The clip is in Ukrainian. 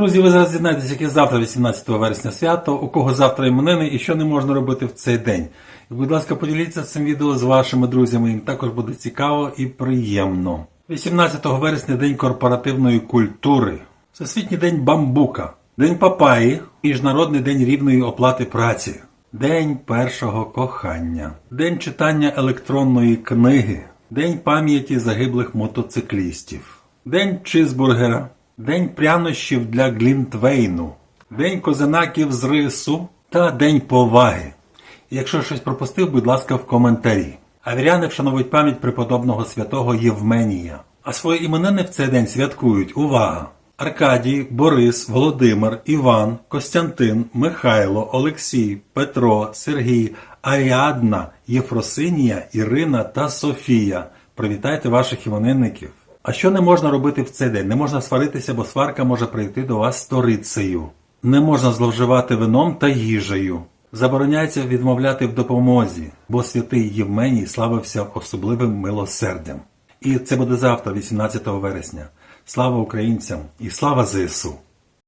Друзі, ви зараз дізнаєтесь, яке завтра, 18 вересня свято, у кого завтра іменини і що не можна робити в цей день. І, будь ласка, поділіться цим відео з вашими друзями, їм також буде цікаво і приємно. 18 вересня День корпоративної культури, Всесвітній день бамбука, День папаї, Міжнародний день рівної оплати праці, День першого кохання, День читання електронної книги, День пам'яті загиблих мотоциклістів, День чизбургера, День прянощів для Глінтвейну, День козинаків з рису та День поваги. Якщо щось пропустив, будь ласка, в коментарі. Авіряни вшановують пам'ять преподобного святого Євменія. А свої іменини в цей день святкують увага! Аркадій, Борис, Володимир, Іван, Костянтин, Михайло, Олексій, Петро, Сергій, Аріадна, Єфросинія, Ірина та Софія. Привітайте ваших іменинників. А що не можна робити в цей день? Не можна сваритися, бо сварка може прийти до вас сторицею. Не можна зловживати вином та їжею. Забороняється відмовляти в допомозі, бо святий Євменій славився особливим милосердям. І це буде завтра, 18 вересня. Слава українцям і слава ЗСУ!